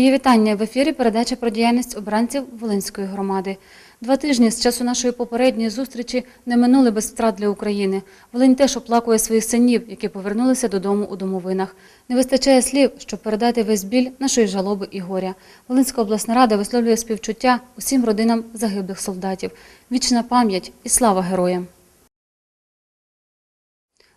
Мої вітання в ефірі передача про діяльність обранців Волинської громади. Два тижні з часу нашої попередньої зустрічі не минули без втрат для України. Волинь теж оплакує своїх синів, які повернулися додому у домовинах. Не вистачає слів, щоб передати весь біль нашої жалоби і горя. Волинська обласна рада висловлює співчуття усім родинам загиблих солдатів. Вічна пам'ять і слава героям.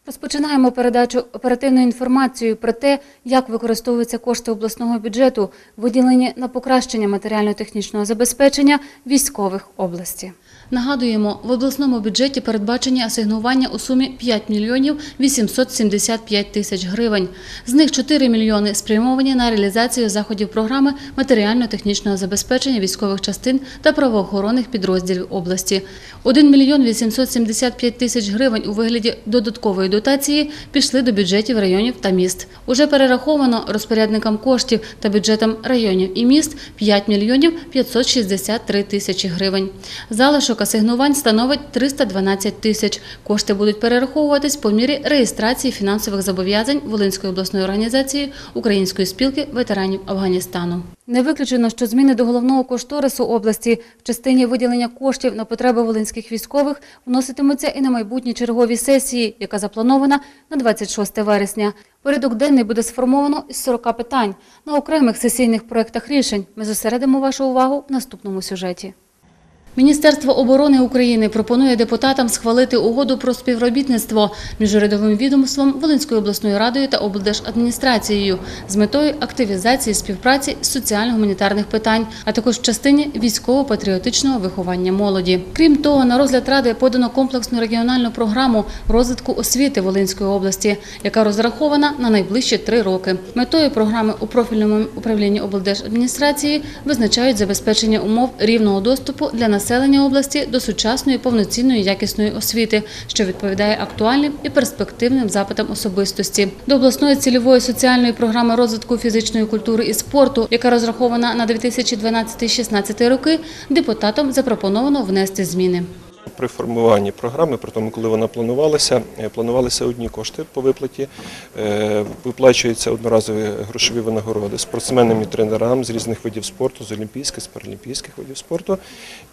Розпочинаємо передачу оперативною інформацією про те, як використовуються кошти обласного бюджету, виділені на покращення матеріально-технічного забезпечення військових області. Нагадуємо, в обласному бюджеті передбачені асигнування у сумі 5 мільйонів 875 тисяч гривень. З них 4 мільйони спрямовані на реалізацію заходів програми матеріально-технічного забезпечення військових частин та правоохоронних підрозділів області. 1 мільйон 875 тисяч гривень у вигляді додаткової дотації пішли до бюджетів районів та міст. Уже перераховано розпорядникам коштів та бюджетам районів і міст 5 мільйонів 563 тисячі гривень. Залишок асигнувань становить 312 тисяч. Кошти будуть перераховуватись по мірі реєстрації фінансових зобов'язань Волинської обласної організації Української спілки ветеранів Афганістану. Не виключено, що зміни до головного кошторису області в частині виділення коштів на потреби волинських військових вноситимуться і на майбутні чергові сесії, яка запланована на 26 вересня. Порядок денний буде сформовано із 40 питань. На окремих сесійних проєктах рішень ми зосередимо вашу увагу в наступному сюжеті. Міністерство оборони України пропонує депутатам схвалити угоду про співробітництво між урядовим відомством Волинською обласною радою та облдержадміністрацією з метою активізації співпраці з соціально-гуманітарних питань, а також в частині військово-патріотичного виховання молоді. Крім того, на розгляд ради подано комплексну регіональну програму розвитку освіти Волинської області, яка розрахована на найближчі три роки. Метою програми у профільному управлінні облдержадміністрації визначають забезпечення умов рівного доступу для населення області до сучасної повноцінної якісної освіти, що відповідає актуальним і перспективним запитам особистості. До обласної цільової соціальної програми розвитку фізичної культури і спорту, яка розрахована на 2012-16 роки, депутатам запропоновано внести зміни. При формуванні програми, при тому, коли вона планувалася, е, планувалися одні кошти по виплаті, е, виплачуються одноразові грошові винагороди спортсменам і тренерам з різних видів спорту, з олімпійських, з паралімпійських видів спорту,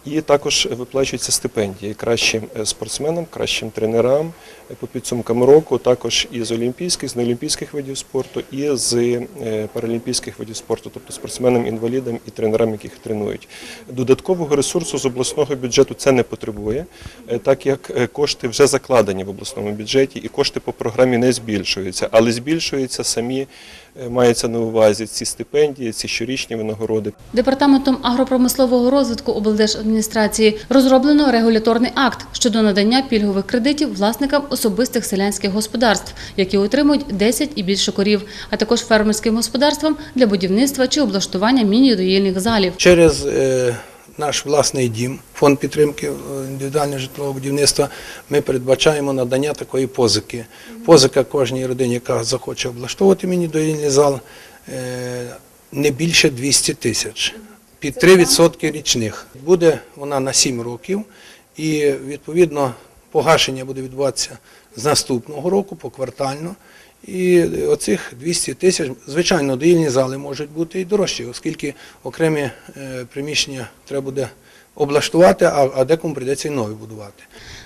і також виплачуються стипендії кращим е, спортсменам, кращим тренерам по підсумкам року, також і з олімпійських, з неолімпійських видів спорту, і з е, паралімпійських видів спорту, тобто спортсменам, інвалідам і тренерам, яких тренують. Додаткового ресурсу з обласного бюджету це не потребує, е, так як е, кошти вже закладені в обласному бюджеті, і кошти по програмі не збільшуються, але збільшуються самі, мається на увазі ці стипендії, ці щорічні винагороди. Департаментом агропромислового розвитку облдержадміністрації розроблено регуляторний акт щодо надання пільгових кредитів власникам особистих селянських господарств, які отримують 10 і більше корів, а також фермерським господарствам для будівництва чи облаштування міні-доїльних залів. Через е, наш власний дім, фонд підтримки е, індивідуального житлового будівництва, ми передбачаємо надання такої позики. Позика кожній родині, яка захоче облаштовувати міні-доїльний зал, е, не більше 200 тисяч, під 3% річних. Буде вона на 7 років і, відповідно, погашення буде відбуватися з наступного року поквартально. І оцих 200 тисяч, звичайно, доїльні зали можуть бути і дорожчі, оскільки окремі е, приміщення треба буде облаштувати, а, а декому прийдеться і нові будувати.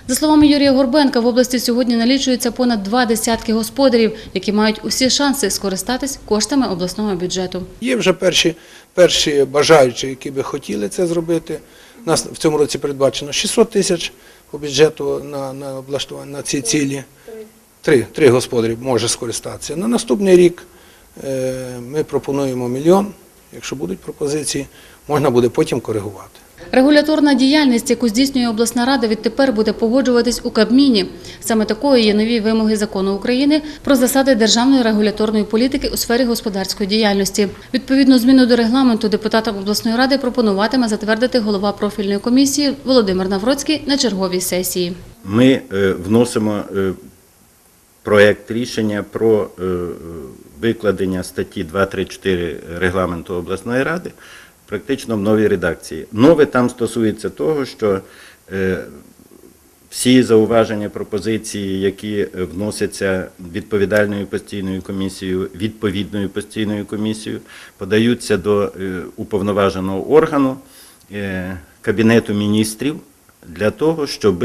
За словами Юрія Горбенка, в області сьогодні налічується понад два десятки господарів, які мають усі шанси скористатись коштами обласного бюджету. Є вже перші, перші бажаючі, які би хотіли це зробити. У нас в цьому році передбачено 600 тисяч по бюджету на, на облаштування на ці цілі. Три, три господарі може скористатися. На наступний рік е, ми пропонуємо мільйон. Якщо будуть пропозиції, можна буде потім коригувати. Регуляторна діяльність, яку здійснює обласна рада, відтепер буде погоджуватись у Кабміні. Саме такою є нові вимоги закону України про засади державної регуляторної політики у сфері господарської діяльності. Відповідну зміну до регламенту депутатам обласної ради пропонуватиме затвердити голова профільної комісії Володимир Навроцький на черговій сесії. Ми е, вносимо е, проект рішення про е, викладення статті 234 регламенту обласної ради практично в новій редакції. Нове там стосується того, що е, Всі зауваження, пропозиції, які е, вносяться відповідальною постійною комісією, відповідною постійною комісією, подаються до е, уповноваженого органу е, Кабінету міністрів для того, щоб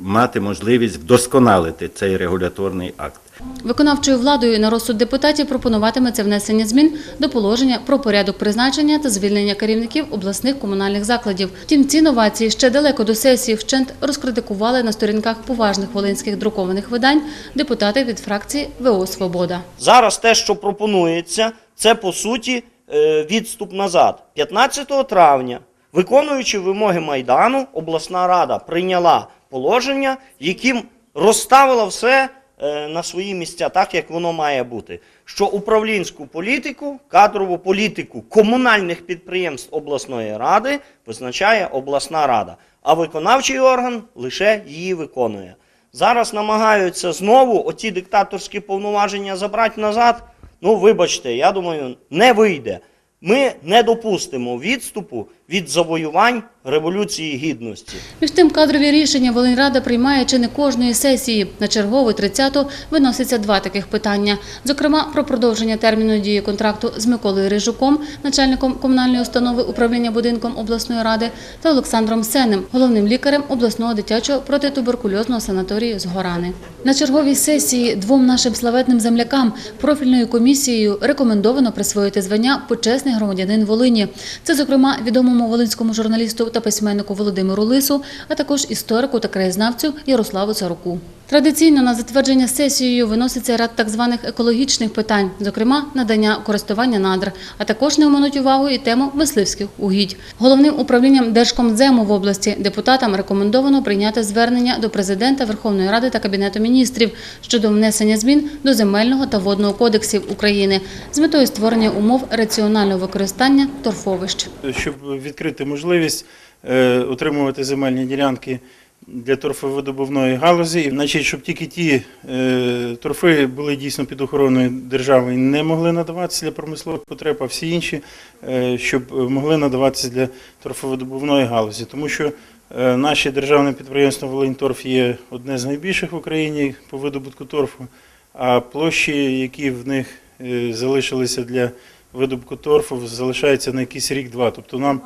мати можливість вдосконалити цей регуляторний акт. Виконавчою владою на розсуд депутатів пропонуватиметься внесення змін до положення про порядок призначення та звільнення керівників обласних комунальних закладів. Втім, ці новації ще далеко до сесії вчент розкритикували на сторінках поважних волинських друкованих видань депутати від фракції ВО Свобода. Зараз те, що пропонується, це по суті е, відступ назад. 15 травня, виконуючи вимоги Майдану, обласна рада прийняла положення, яким розставила все е, на свої місця, так як воно має бути. Що управлінську політику, кадрову політику комунальних підприємств обласної ради визначає обласна рада, а виконавчий орган лише її виконує. Зараз намагаються знову оці диктаторські повноваження забрати назад. Ну, вибачте, я думаю, не вийде. Ми не допустимо відступу від завоювань Революції Гідності. Між тим, кадрові рішення Волиньрада приймає чи не кожної сесії. На чергову 30-ту виноситься два таких питання. Зокрема, про продовження терміну дії контракту з Миколою Рижуком, начальником комунальної установи управління будинком обласної ради, та Олександром Сенем, головним лікарем обласного дитячого протитуберкульозного санаторію з Горани. На черговій сесії двом нашим славетним землякам профільною комісією рекомендовано присвоїти звання почесний громадянин Волині. Це, зокрема, відомому волинському журналісту та письменнику Володимиру Лису, а також історику та краєзнавцю Ярославу Царуку. Традиційно на затвердження сесією виноситься ряд так званих екологічних питань, зокрема надання користування надр, а також не оминуть увагу і тему мисливських угідь. Головним управлінням Держкомзему в області депутатам рекомендовано прийняти звернення до президента Верховної Ради та Кабінету міністрів щодо внесення змін до земельного та водного кодексів України з метою створення умов раціонального використання торфовищ. щоб відкрити можливість е, отримувати земельні ділянки для торфовидобувної галузі, значить, щоб тільки ті е, торфи були дійсно під охороною держави і не могли надаватися для промислових потреб, а всі інші, е, щоб могли надаватися для торфовидобувної галузі. Тому що е, наше державне підприємство Волиньторф є одне з найбільших в Україні по видобутку торфу, а площі, які в них е, залишилися для видобутку торфу, залишаються на якийсь рік-два. Тобто нам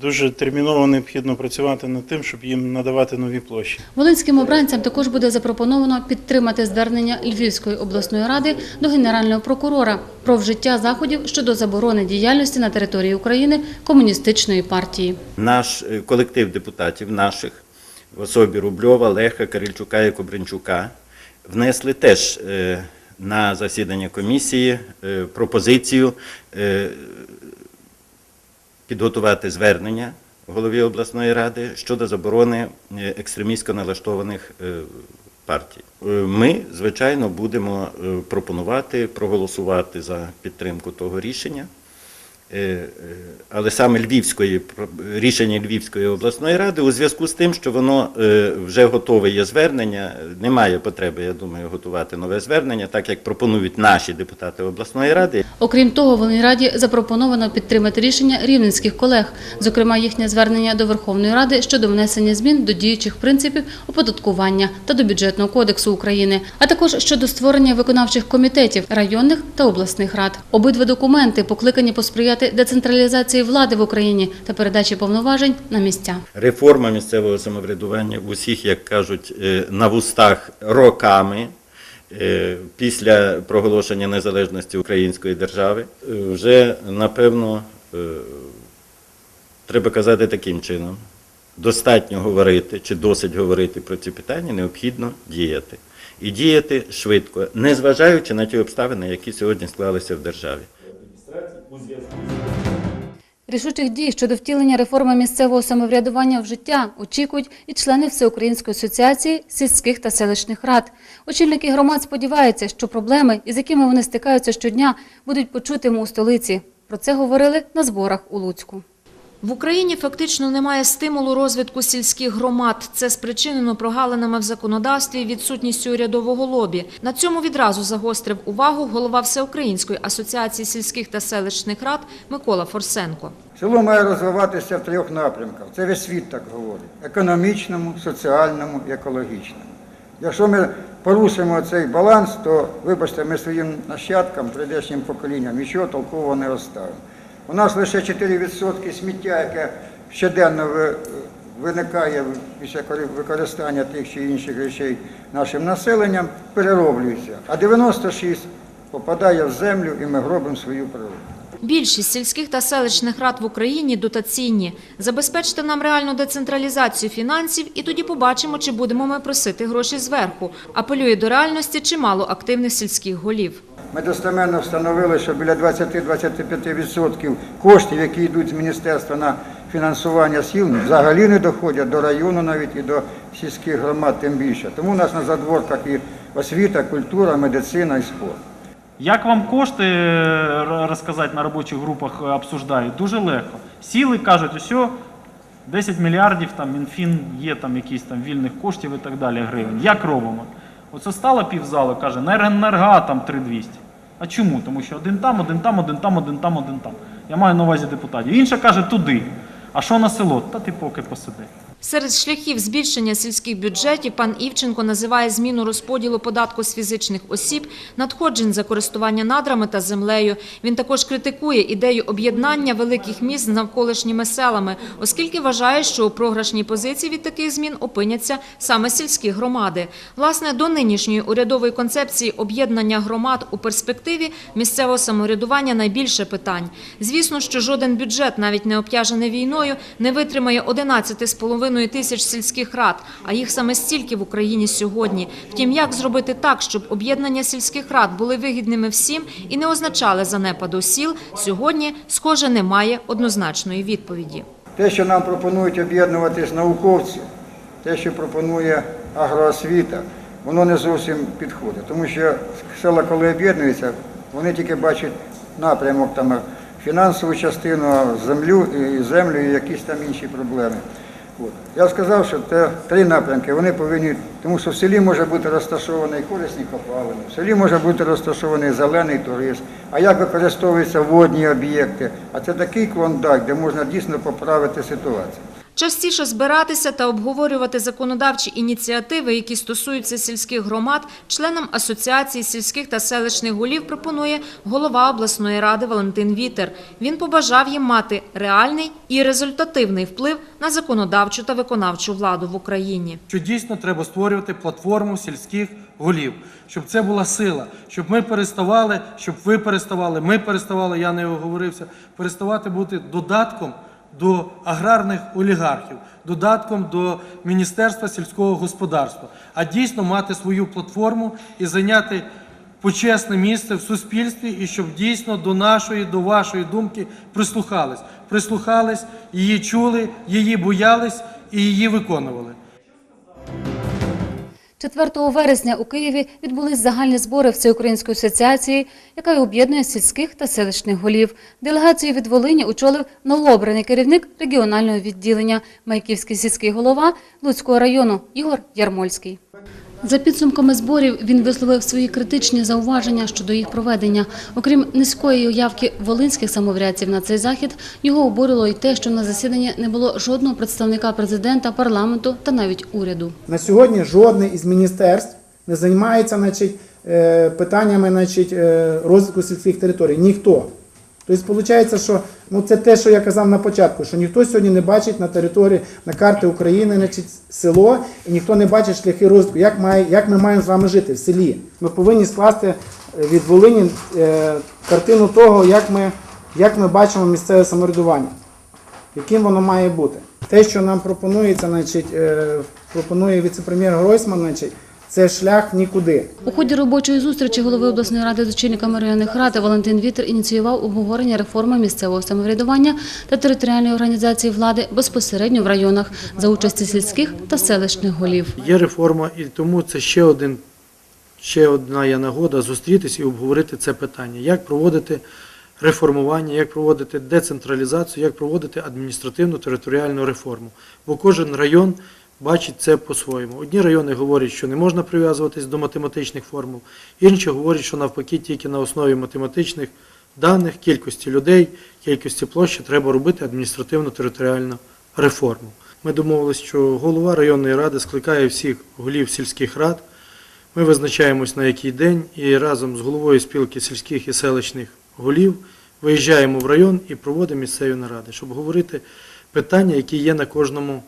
дуже терміново необхідно працювати над тим, щоб їм надавати нові площі. Волинським обранцям також буде запропоновано підтримати звернення Львівської обласної ради до генерального прокурора про вжиття заходів щодо заборони діяльності на території України комуністичної партії. Наш е, колектив депутатів наших в особі Рубльова, Леха, Карельчука і Кобринчука внесли теж е, на засідання комісії е, пропозицію підготувати звернення голові обласної ради щодо заборони е, екстремістсько налаштованих е, партій. Е, Ми, звичайно, будемо пропонувати проголосувати за підтримку того рішення. Е, е, Але саме Львівської рішення Львівської обласної ради у зв'язку з тим, що воно е, вже готове є звернення, немає потреби, я думаю, готувати нове звернення, так як пропонують наші депутати обласної ради. Окрім того, Волиньраді запропоновано підтримати рішення рівненських колег, зокрема їхнє звернення до Верховної Ради щодо внесення змін до діючих принципів оподаткування та до бюджетного кодексу України, а також щодо створення виконавчих комітетів районних та обласних рад. Обидва документи покликані посприяти децентралізації влади в Україні та передачі повноважень на місця. Реформа місцевого самоврядування в усіх, як кажуть, е, на вустах роками е, після проголошення незалежності української держави, е, вже напевно треба казати таким чином. Достатньо говорити чи досить говорити про ці питання, необхідно діяти. І діяти швидко, незважаючи на ті обставини, які сьогодні склалися в державі. Рішучих дій щодо втілення реформи місцевого самоврядування в життя очікують і члени Всеукраїнської асоціації сільських та селищних рад. Очільники громад сподіваються, що проблеми, із якими вони стикаються щодня, будуть почутими у столиці. Про це говорили на зборах у Луцьку. В Україні фактично немає стимулу розвитку сільських громад. Це спричинено прогалинами в законодавстві відсутністю урядового лобі. На цьому відразу загострив увагу голова Всеукраїнської асоціації сільських та селищних рад Микола Форсенко. Село має розвиватися в трьох напрямках. Це весь світ так говорить: економічному, соціальному екологічному. Якщо ми порушимо цей баланс, то, вибачте, ми своїм нащадкам, прийдешнім поколінням нічого толкового не розставимо. У нас лише 4% сміття, яке щоденно виникає після кори- використання тих чи інших речей нашим населенням, перероблюється, а 96% попадає в землю і ми гробимо свою природу. Більшість сільських та селищних рад в Україні дотаційні. Забезпечте нам реальну децентралізацію фінансів, і тоді побачимо, чи будемо ми просити гроші зверху. Апелює до реальності чимало активних сільських голів. Ми достеменно встановили, що біля 20-25% коштів, які йдуть з міністерства на фінансування сіл, взагалі не доходять до району навіть і до сільських громад тим більше. Тому у нас на задворках і освіта, культура, медицина і спорт. Як вам кошти е, розказати на робочих групах е, обсуждають? Дуже легко. Сіли кажуть, усе, 10 мільярдів, там Мінфін є там якісь там вільних коштів і так далі гривень. Як робимо? Оце стало півзали, каже, на енерга там 3200. А чому? Тому що один там, один там, один там, один там, один там. Я маю на увазі депутатів. Інша каже туди. А що на село? Та ти поки посиди. Серед шляхів збільшення сільських бюджетів пан Івченко називає зміну розподілу податку з фізичних осіб, надходжень за користування надрами та землею. Він також критикує ідею об'єднання великих міст з навколишніми селами, оскільки вважає, що у програшній позиції від таких змін опиняться саме сільські громади. Власне, до нинішньої урядової концепції об'єднання громад у перспективі місцевого самоврядування найбільше питань. Звісно, що жоден бюджет, навіть не обтяжений війною, не витримає 11,5 тисяч сільських рад, а їх саме стільки в Україні сьогодні. Втім, як зробити так, щоб об'єднання сільських рад були вигідними всім і не означали занепаду сіл, сьогодні, схоже, немає однозначної відповіді. Те, що нам пропонують об'єднуватись науковці, те, що пропонує агроосвіта, воно не зовсім підходить. Тому що села, коли об'єднуються, вони тільки бачать напрямок там фінансову частину, землю землю і якісь там інші проблеми. Я сказав, що це три напрямки. Вони повинні, тому що в селі може бути розташований корисні копалини, в селі може бути розташований зелений туризм. А як використовуються водні об'єкти? А це такий клондайк, де можна дійсно поправити ситуацію. Частіше збиратися та обговорювати законодавчі ініціативи, які стосуються сільських громад, членам Асоціації сільських та селищних голів пропонує голова обласної ради Валентин Вітер. Він побажав їм мати реальний і результативний вплив на законодавчу та виконавчу владу в Україні. що дійсно треба створювати платформу сільських голів, щоб це була сила, щоб ми переставали, щоб ви переставали, ми переставали, я не оговорився, переставати бути додатком до аграрних олігархів, додатком до Міністерства сільського господарства, а дійсно мати свою платформу і зайняти почесне місце в суспільстві, і щоб дійсно до нашої, до вашої думки прислухались. Прислухались, її чули, її боялись і її виконували. 4 вересня у Києві відбулись загальні збори Всеукраїнської асоціації, яка об'єднує сільських та селищних голів. Делегацію від Волині очолив новообраний керівник регіонального відділення Майківський сільський голова Луцького району Ігор Ярмольський. За підсумками зборів він висловив свої критичні зауваження щодо їх проведення. Окрім низької уявки волинських самоврядців на цей захід, його обурило й те, що на засіданні не було жодного представника президента, парламенту та навіть уряду. На сьогодні жодне із міністерств не займається значить, е, питаннями значить, е, розвитку сільських територій. Ніхто. Тобто, виходить, що ну, це те, що я казав на початку, що ніхто сьогодні не бачить на території, на карті України значить, село, і ніхто не бачить шляхи розвитку, як, має, як ми маємо з вами жити в селі. Ми повинні скласти е, від Волині е, картину того, як ми, як ми бачимо місцеве самоврядування яким воно має бути. Те, що нам пропонується, значить, е, пропонує віце-прем'єр Гройсман, значить, це шлях в нікуди. У ході робочої зустрічі голови обласної ради з очільниками районних рад Валентин Вітер ініціював обговорення реформи місцевого самоврядування та територіальної організації влади безпосередньо в районах за участі сільських та селищних голів. Є реформа, і тому це ще один, ще одна є нагода зустрітися і обговорити це питання. Як проводити реформування, як проводити децентралізацію, як проводити адміністративну територіальну реформу. Бо кожен район бачить це по-своєму. Одні райони говорять, що не можна прив'язуватись до математичних формул, інші говорять, що навпаки тільки на основі математичних даних, кількості людей, кількості площі треба робити адміністративно-територіальну реформу. Ми домовилися, що голова районної ради скликає всіх голів сільських рад. Ми визначаємось на який день і разом з головою спілки сільських і селищних голів виїжджаємо в район і проводимо місцеві наради, щоб говорити питання, які є на кожному,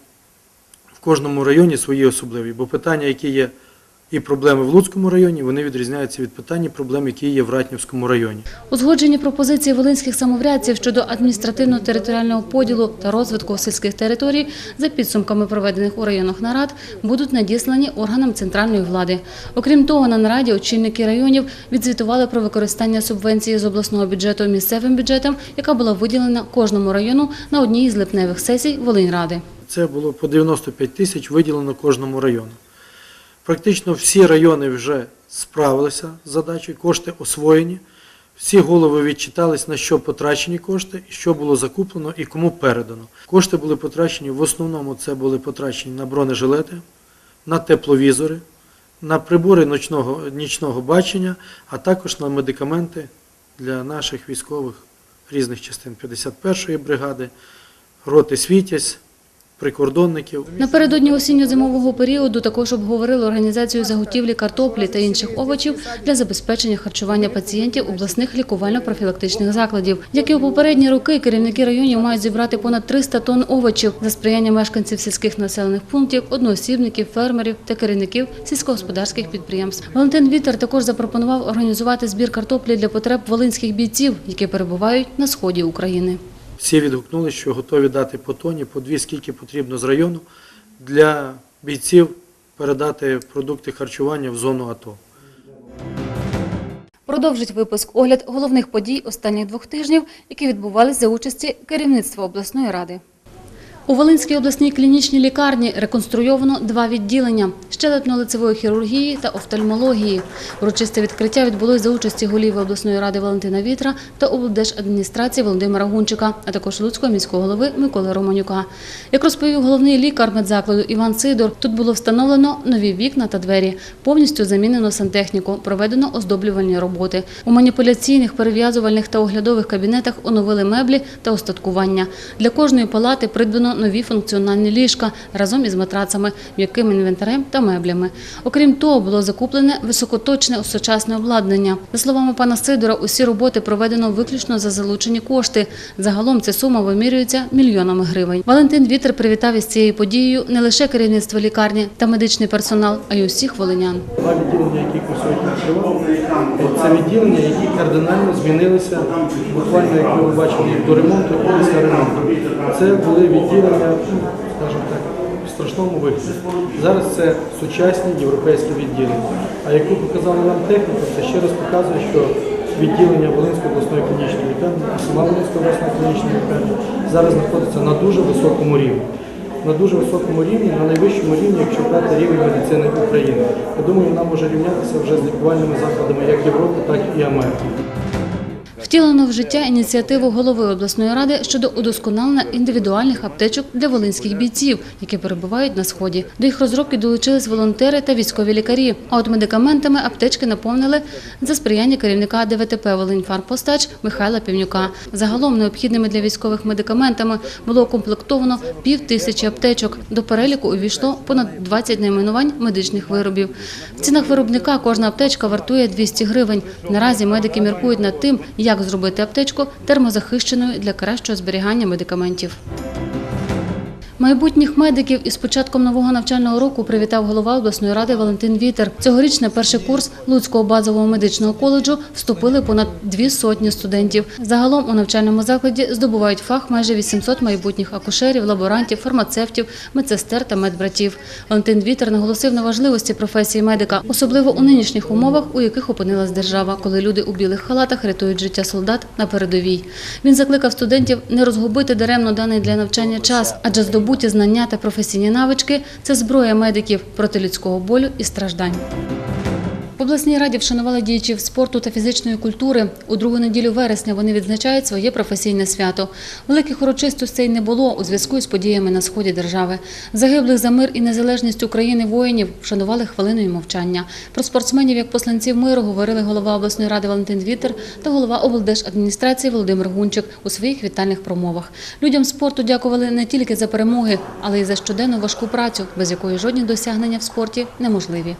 кожному районі свої особливі. Бо питання, які є і проблеми в Луцькому районі, вони відрізняються від питань і проблем, які є в Ратнівському районі. Узгоджені пропозиції волинських самоврядців щодо адміністративно-територіального поділу та розвитку сільських територій за підсумками проведених у районах нарад будуть надіслані органам центральної влади. Окрім того, на нараді очільники районів відзвітували про використання субвенції з обласного бюджету місцевим бюджетам, яка була виділена кожному району на одній із липневих сесій Волиньради. Це було по 95 тисяч виділено кожному району. Практично всі райони вже справилися з задачею, кошти освоєні. Всі голови відчитались, на що потрачені кошти, що було закуплено і кому передано. Кошти були потрачені, в основному це були потрачені на бронежилети, на тепловізори, на прибори ночного, нічного бачення, а також на медикаменти для наших військових різних частин 51-ї бригади, роти Світязь, прикордонників. Напередодні осінньо-зимового періоду також обговорили організацію заготівлі картоплі та інших овочів для забезпечення харчування пацієнтів обласних лікувально-профілактичних закладів. Як і у попередні роки, керівники районів мають зібрати понад 300 тонн овочів за сприяння мешканців сільських населених пунктів, одноосібників, фермерів та керівників сільськогосподарських підприємств. Валентин Вітер також запропонував організувати збір картоплі для потреб волинських бійців, які перебувають на сході України. Всі відгукнули, що готові дати по тоні, по дві, скільки потрібно з району, для бійців передати продукти харчування в зону АТО. Продовжить випуск огляд головних подій останніх двох тижнів, які відбувалися за участі керівництва обласної ради. У Волинській обласній клінічній лікарні реконструйовано два відділення – щелепно-лицевої хірургії та офтальмології. Урочисте відкриття відбулось за участі голів обласної ради Валентина Вітра та облдержадміністрації Володимира Гунчика, а також Луцького міського голови Миколи Романюка. Як розповів головний лікар медзакладу Іван Сидор, тут було встановлено нові вікна та двері, повністю замінено сантехніку, проведено оздоблювальні роботи. У маніпуляційних, перев'язувальних та оглядових кабінетах оновили меблі та остаткування. Для кожної палати придбано нові функціональні ліжка разом із матрацами, м'яким інвентарем та меблями. Окрім того, було закуплене високоточне сучасне обладнання. За словами пана Сидора, усі роботи проведено виключно за залучені кошти. Загалом ця сума вимірюється мільйонами гривень. Валентин Вітер привітав із цією подією не лише керівництво лікарні та медичний персонал, а й усіх волинян. Які це відділення, які кардинально змінилися, буквально, як ви бачили, до ремонту і після ремонту. Це були відділення, скажімо так, в страшному вигляді. Зараз це сучасні європейські відділення. А яку показала нам техніка, це ще раз показує, що відділення Волинської обласної клінічної лікарні, і сама Волинська обласна клінічна лікарня зараз знаходиться на дуже високому рівні. На дуже високому рівні, на найвищому рівні, якщо брати рівень медицини України. Я думаю, вона може рівнятися вже з лікувальними закладами як Європи, так і Америки. Втілено в життя ініціативу голови обласної ради щодо удосконалення індивідуальних аптечок для волинських бійців, які перебувають на сході. До їх розробки долучились волонтери та військові лікарі. А от медикаментами аптечки наповнили за сприяння керівника ДВТП «Волиньфарпостач» Михайла Півнюка. Загалом необхідними для військових медикаментами було укомплектовано пів тисячі аптечок. До переліку увійшло понад 20 найменувань медичних виробів. В цінах виробника кожна аптечка вартує 200 гривень. Наразі медики міркують над тим, як зробити аптечку термозахищеною для кращого зберігання медикаментів. Майбутніх медиків із початком нового навчального року привітав голова обласної ради Валентин Вітер. Цьогоріч на перший курс Луцького базового медичного коледжу вступили понад дві сотні студентів. Загалом у навчальному закладі здобувають фах майже 800 майбутніх акушерів, лаборантів, фармацевтів, медсестер та медбратів. Валентин Вітер наголосив на важливості професії медика, особливо у нинішніх умовах, у яких опинилась держава, коли люди у білих халатах рятують життя солдат на передовій. Він закликав студентів не розгубити даремно даний для навчання час, адже здобуті знання та професійні навички це зброя медиків проти людського болю і страждань. Обласній раді вшанували діячів спорту та фізичної культури. У другу неділю вересня вони відзначають своє професійне свято. Великих урочистостей не було у зв'язку з подіями на сході держави. Загиблих за мир і незалежність України воїнів вшанували хвилиною мовчання. Про спортсменів як посланців миру говорили голова обласної ради Валентин Вітер та голова облдержадміністрації Володимир Гунчик у своїх вітальних промовах. Людям спорту дякували не тільки за перемоги, але й за щоденну важку працю, без якої жодні досягнення в спорті неможливі.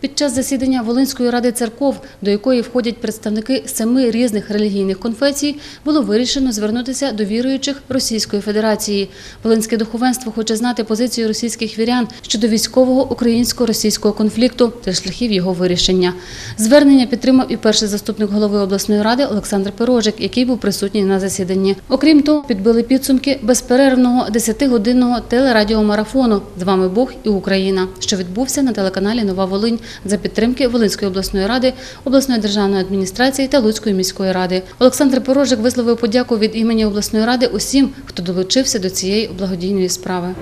Під час засідання Волинської ради церков, до якої входять представники семи різних релігійних конфесій, було вирішено звернутися до віруючих Російської Федерації. Волинське духовенство хоче знати позицію російських вірян щодо військового українсько-російського конфлікту та шляхів його вирішення. Звернення підтримав і перший заступник голови обласної ради Олександр Пирожик, який був присутній на засіданні. Окрім того, підбили підсумки безперервного 10-годинного телерадіомарафону з вами Бог і Україна, що відбувся на телеканалі Нова Волинь за підтримки Волинської обласної ради, обласної державної адміністрації та Луцької міської ради. Олександр Порожик висловив подяку від імені обласної ради усім, хто долучився до цієї благодійної справи.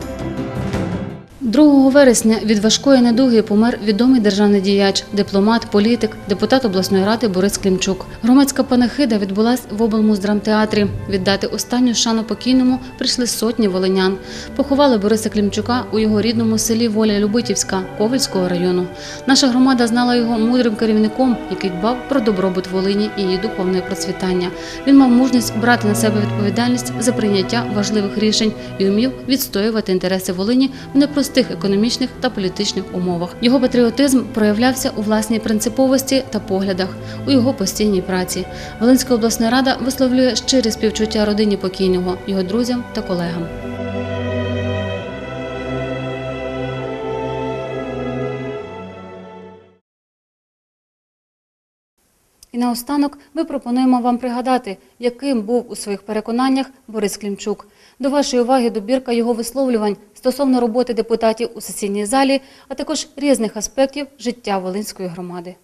2 вересня від важкої недуги помер відомий державний діяч, дипломат, політик, депутат обласної ради Борис Клімчук. Громадська панахида відбулась в облмуздрамтеатрі. Віддати останню шану покійному прийшли сотні волинян. Поховали Бориса Клімчука у його рідному селі Воля Любитівська Ковальського району. Наша громада знала його мудрим керівником, який дбав про добробут Волині і її духовне процвітання. Він мав мужність брати на себе відповідальність за прийняття важливих рішень і вмів відстоювати інтереси Волині в непростих економічних та політичних умовах. Його патріотизм проявлявся у власній принциповості та поглядах, у його постійній праці. Волинська обласна рада висловлює щирі співчуття родині покійного, його друзям та колегам. Наостанок ми пропонуємо вам пригадати, яким був у своїх переконаннях Борис Клімчук. До вашої уваги добірка його висловлювань стосовно роботи депутатів у сесійній залі, а також різних аспектів життя Волинської громади.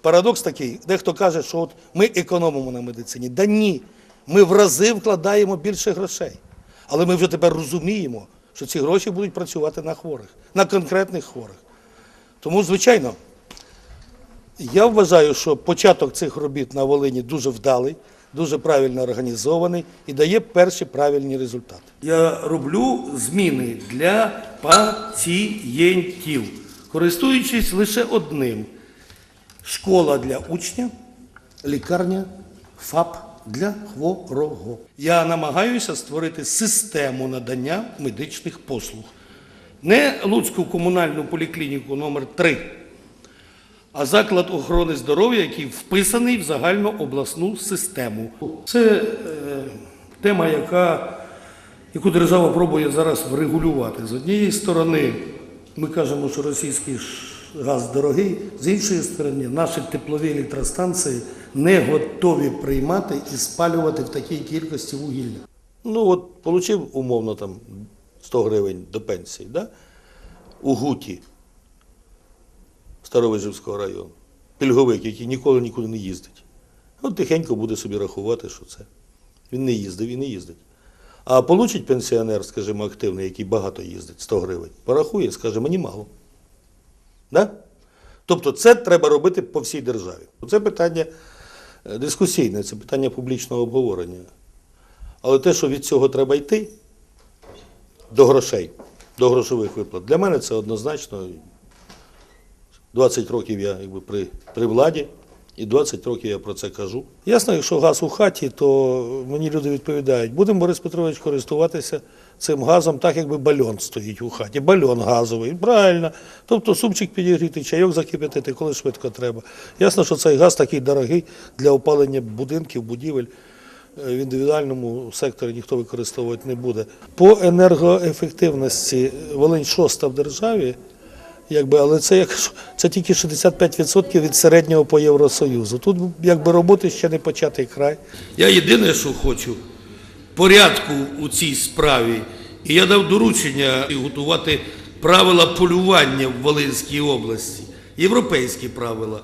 Парадокс такий, дехто каже, що от ми економимо на медицині. Да ні, ми в рази вкладаємо більше грошей. Але ми вже тепер розуміємо, що ці гроші будуть працювати на хворих, на конкретних хворих. Тому, звичайно, я вважаю, що початок цих робіт на Волині дуже вдалий, дуже правильно організований і дає перші правильні результати. Я роблю зміни для пацієнтів, користуючись лише одним школа для учня, лікарня, ФАП для хворого. Я намагаюся створити систему надання медичних послуг. Не Луцьку комунальну поліклініку номер 3 а заклад охорони здоров'я, який вписаний в загальну обласну систему. Це е, тема, яка, яку держава пробує зараз врегулювати. З однієї сторони, ми кажемо, що російський газ дорогий, з іншої сторони, наші теплові електростанції не готові приймати і спалювати в такій кількості вугілля. Ну от отримав умовно там 100 гривень до пенсії, да? у Гуті. Старовижівського району. Пільговик, який ніколи нікуди не їздить. От тихенько буде собі рахувати, що це. Він не їздив і не їздить. А получить пенсіонер, скажімо, активний, який багато їздить, 100 гривень, порахує, скаже, мені мало. Да? Тобто це треба робити по всій державі. Це питання е, дискусійне, це питання публічного обговорення. Але те, що від цього треба йти до грошей, до грошових виплат, для мене це однозначно 20 років я якби, при, при владі, і 20 років я про це кажу. Ясно, якщо газ у хаті, то мені люди відповідають, будемо, Борис Петрович, користуватися цим газом, так якби бальон стоїть у хаті. Бальон газовий, правильно. Тобто супчик підігріти, чайок закипятити, коли швидко треба. Ясно, що цей газ такий дорогий для опалення будинків, будівель. е, В індивідуальному секторі ніхто використовувати не буде. По енергоефективності Волинь шоста в державі, якби, але це, як, це тільки 65% від середнього по Євросоюзу. Тут якби роботи ще не початий край. Я єдине, що хочу, порядку у цій справі. І я дав доручення готувати правила полювання в Волинській області, європейські правила.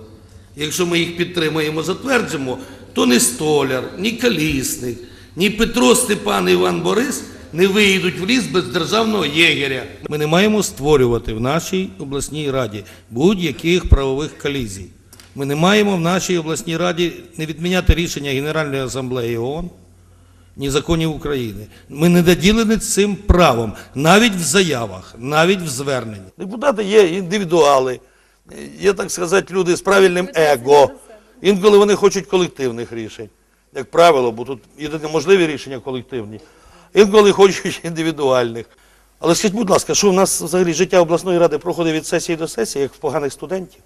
Якщо ми їх підтримаємо, затверджимо, то ні столяр, ні колісник, ні Петро Степан Іван Борис не виїдуть в ліс без державного єгеря. Ми не маємо створювати в нашій обласній раді будь-яких правових колізій. Ми не маємо в нашій обласній раді не відміняти рішення Генеральної асамблеї ООН, ні законів України. Ми не наділені цим правом, навіть в заявах, навіть в зверненні. Депутати є індивідуали, є, так сказати, люди з правильним его. Інколи вони хочуть колективних рішень, як правило, бо тут єдине можливі рішення колективні. Інколи хочуть індивідуальних. Але скажіть, будь ласка, що в нас взагалі життя обласної ради проходить від сесії до сесії, як в поганих студентів?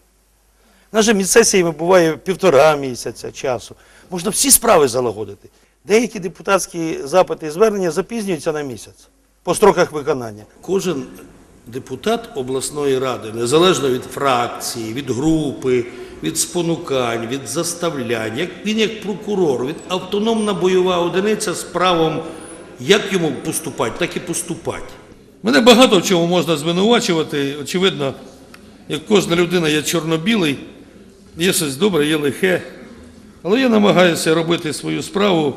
Же між сесіями буває півтора місяця часу. Можна всі справи залагодити. Деякі депутатські запити і звернення запізнюються на місяць по строках виконання. Кожен депутат обласної ради, незалежно від фракції, від групи, від спонукань, від заставлянь, як він як прокурор, від автономна бойова одиниця з правом як йому поступати, так і поступати. Мене багато в чому можна звинувачувати. Очевидно, як кожна людина є чорно-білий, є щось добре, є лихе. Але я намагаюся робити свою справу.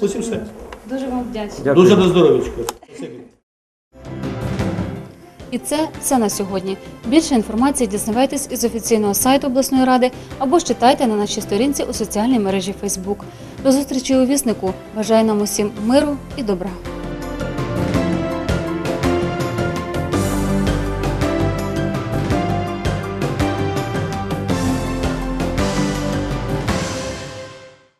Ось і все. Дуже вам вдячна. Дуже на здоров'ячко. І це все на сьогодні. Більше інформації дізнавайтесь із офіційного сайту обласної ради або ж читайте на нашій сторінці у соціальній мережі Facebook. До зустрічі у віснику. Бажаю нам усім миру і добра.